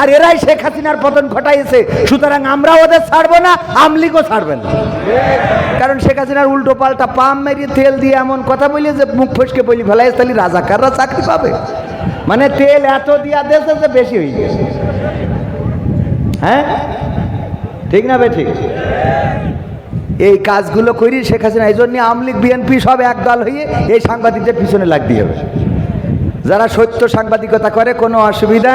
আর এরাই শেখ হাসিনার পতন ঘটাইছে। সুতরাং আমরা ওদের ছাড়বো না আমলিগও ছাড়বে না। কারণ শেখ হাসিনার উল্টো পাল্টা পাম মেরিয়ে তেল দিয়ে এমন কথা বলি যে মুখ ফসকে বলি ফেলাই তাহলে রাজাকাররা চাকরি পাবে? মানে তেল এত দিয়া দেশে যে বেশি হয়ে গেছে। হ্যাঁ? ঠিক না বে ঠিক? এই কাজগুলো করি শেখ হাসিনা, এই জন্য আমলিগ বিএনপি সব একদল হয়ে এই সাংবাদিকদের পিছনে লাগতে হবে। যারা সত্য সাংবাদিকতা করে, কোনো অসুবিধা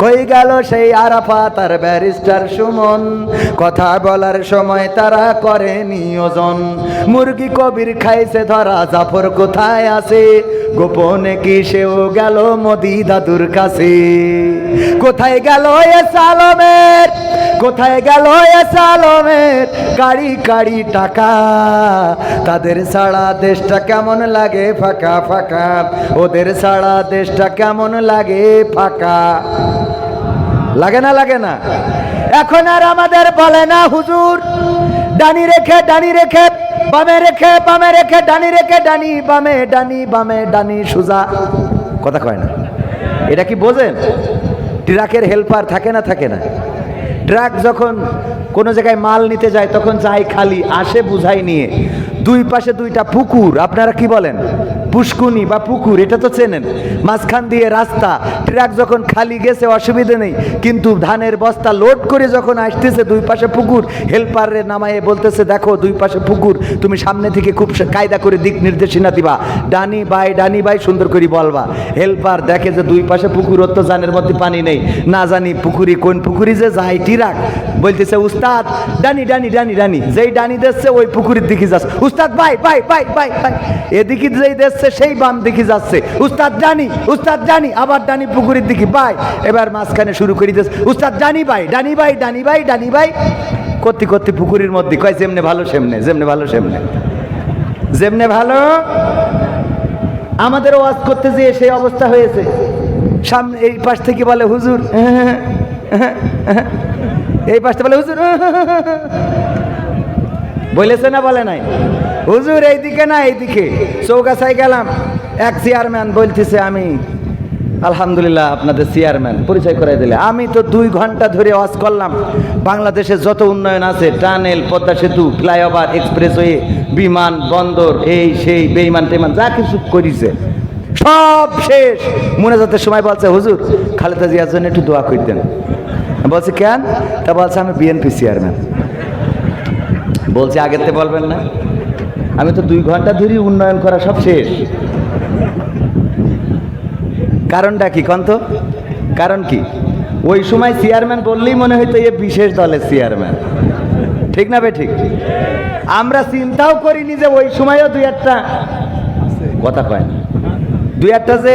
কই গেল সেই আরাফা তার ব্যারিস্টার সুমন? কথা বলার সময় তারা করে নিয়োজন। মুরগি কবির খাইছে ধরা, জাফর কোথায় আছে? গোপনে কি সেও গেল মোদি দাদুর কাছে? কোথায় গেল এ সালমের কোথায় গেল এ সালমের? কাড়ি কাড়ি টাকা। তাদের ছাড়া দেশটা কেমন লাগে ফাঁকা ফাঁকা? ওদের ছাড়া দেশটা কেমন লাগে ফাঁকা? লাগে না লাগে না? এখন আর আমাদের বলে না হুজুর। ডানি রেখে ডানি রেখে, বামে রেখে বামে রেখে, ডানি রেখে, ডানি বামে ডানি বামে, ডানি সুজা। কথা কয় না। এটা কি বোঝেন? ট্রাকের হেল্পার থাকে না থাকে না? ট্রাক যখন কোনো জায়গায় মাল নিতে যায়, তখন যায় খালি, আসে বুঝাই নিয়ে। দুই পাশে দুইটা পুকুর, আপনারা কি বলেন? পুষ্কুনি বা পুকুর, এটা তো চেনেন। মাঝখান দিয়ে রাস্তা, ট্রাক যখন খালি গেছে, অসুবিধে নেই। কিন্তু ধানের বস্তা লোড করে যখন আসতেছে, দুই পাশে পুকুর হেল্পারে নামায়ে বলতেছে, দেখো, দুই পাশে পুকুর, তুমি সামনে থেকে খুব কায়দা করে দিক নির্দেশনা দিবা। ডানি বাই ডানি বাই সুন্দর করে বলবা। হেল্পার দেখে যে দুই পাশে পুকুর তো জানের মধ্যে পানি নেই। না জানি পুকুরি কোন পুকুরি যে যায় টিরাক। বলতেছে, উস্তাদ, ডানি ডানি ডানি ডানি, যেই ডানি দিচ্ছে, ওই পুকুরের দিকে যাচ্ছে উস্তাদ বাই বাই বাই বাই বাই এদিকে যেই দিচ্ছে সেই বাম দিকে যাচ্ছে। উস্তাদ ডানি উস্তাদ ডানি, আবার ডানি পুকুরের দিকে, বাই। এবার মাঝখানে শুরু করে দিচ্ছে উস্তাদ ডানি বাই ডানি বাই ডানি বাই ডানি বাই। করতে করতে পুকুরের মধ্যে, কয় যেমনে ভালো সেমনে, যেমনে ভালো সেমনে। যেমনে ভালো? আমাদের ওয়াজ করতে যেয়ে সেই অবস্থা হয়েছে। সামনে, এই পাশ থেকে বলে, হুজুর, এই পাশটা বলে, হুজুর, বলেছে না, বলে নাই? হুজুর, এইদিকে না, এইদিকে। চৌকাছায় গেলাম। এক চেয়ারম্যান বলতেছে আমি, আলহামদুলিল্লাহ, আপনাদের চেয়ারম্যান পরিচয় করাই দিলে। আমি তো দুই ঘণ্টা ধরে ওয়াজ করলাম। বাংলাদেশে যত উন্নয়ন আছে, টানেল, পদ্মা সেতু, ফ্লাইওভার, এক্সপ্রেসওয়ে, বিমান, বন্দর, এই, সেই, বেইমান টেমান যা কিছু করিছে, সব শেষ। মনে মোনাজাতের সময় বলছে, হুজুর, খালেদা জিয়ার জন্য একটু দোয়া করতেন বলছে, কেন? তা বলছে, আমি বিএনপি চেয়ারম্যান বলছে আগেতে বলবেন না। আমি তো দুই ঘণ্টা ধরে উন্নয়ন করা সব শেষ। কারণটা কি, কন্ত? কারণ কি? ওই সময় চেয়ারম্যান বললেই মনে হইতো এ বিশেষ দলের চেয়ারম্যান। ঠিক না বে ঠিক? আমরা চিন্তাও করিনি যে ওই সময়ও দুই একটা কথা কয় দুই একটা যে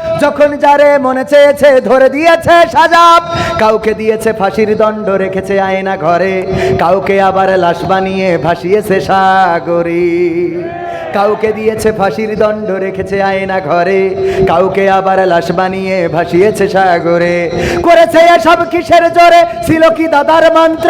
যখন যারে মনে চেয়েছে, ধরে দিয়েছে সাজাব। কাউকে দিয়েছে ফাঁসির দণ্ড, রেখেছে আয়না ঘরে। কাউকে আবার লাশ বানিয়ে ভাসিয়েছে সাগরে। কাউকে দিয়েছে ফাঁসির দণ্ড, রেখেছে আয়না ঘরে। কাউকে আবার লাশ বানিয়ে ভাসিয়েছে সাগরে। করেছে এসব কিসের জোরে? ছিল কি দাদার মন্ত্র?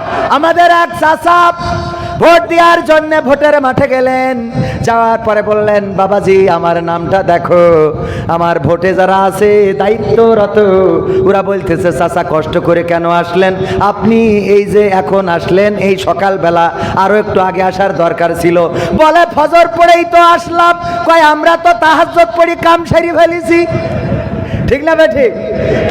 আমাদের এক চাষা ভোট দেওয়ার জন্য ভোটের মাঠে গেলেন। যাওয়ার পরে বললেন, বাবাজি, আমার নামটা দেখো। আমার ভোটে যারা আছে, দায়িত্বরত, ওরা বলতেছে, চাচা, কষ্ট করে কেন আসলেন? আপনি এই যে এখন আসলেন, এই সকালবেলা আরও একটু আগে আসার দরকার ছিল। বলে ফজর পড়েই তো আসলাম। কয়, আমরা তো তাহাজ্জত পড়ি কাম সারি ফেলেছি। ঠিক না ঠিক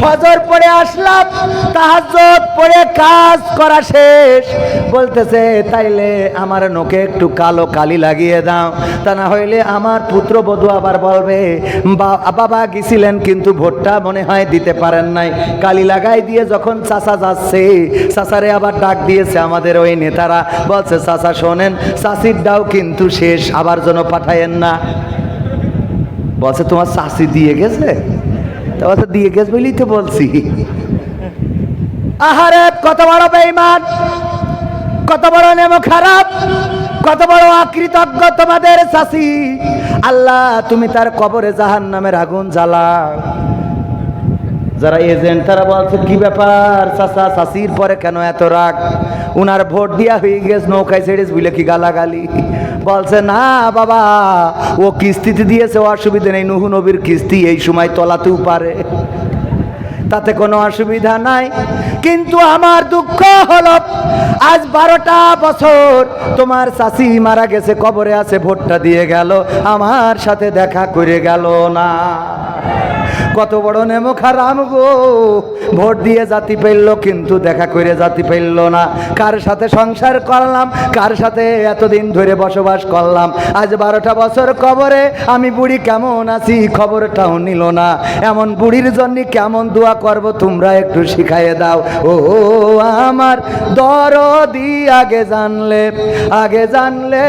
ফজর পরে আসলাম তাহাজ্জত পরে কাজ করা শেষ। বলতেছে, তাইলে আমার নোকে একটু কালো কালি লাগিয়ে দাও। তা না হইলে আমার পুত্র বধূ আবার বলবে, "বা- বাবা গেছিলেন কিন্তু ভোটটা মনে হয় দিতে পারেন নাই। কালি লাগাই দিয়ে যখন চাচা যাচ্ছে, চাচারে আবার ডাক দিয়েছে আমাদের ওই নেতারা। বলছে, চাচা, শোনেন চাষির ডাও কিন্তু শেষ, আবার যেন পাঠায়েন না। বলছে, তোমার চাষি দিয়ে গেছে? তা দিয়ে গেছে বলেই তো বলছি। আহারে কত বড় বেঈমান, কত বড় নেম খারাপ, কত বড় আকৃতজ্ঞ তোমাদের চাষি আল্লাহ, তুমি তার কবরে জাহান নামের আগুন জ্বালা যারা এজেন্ট, তারা বলছে, কি ব্যাপার চাচা চাষির পরে কেন এত রাগ? উনার ভোট দিয়া হয়ে গেছে, নৌকায় ছেড়ে বুঝলে কি গালাগালি? বলছে, না, বাবা, ও কিস্তিতে দিয়েছে, অসুবিধা নেই। নুহু নবীর কিস্তি এই সময় তলাতেও পারে। তাতে কোনো অসুবিধা নাই। কিন্তু আমার দুঃখ হলো, আজ বারোটা বছর তোমার চাষি মারা গেছে, কবরে আছে, ভোটটা দিয়ে গেল, আমার সাথে দেখা করে গেল না। কত বড় নেমো খারাম গো। ভোট দিয়ে জাতি পেল কিন্তু দেখা করে জাতি পেল না। কার সাথে সংসার করলাম, কার সাথে এতদিন ধরে বসবাস করলাম? আজ বারোটা বছর কবরে, আমি বুড়ি কেমন আছি? খবরটাও নিল না। এমন বুড়ির জন্য কেমন দোয়া করব, তোমরা একটু শিখাইয়ে দাও। ও, আমার দরদি আগে জানলে আগে জানলে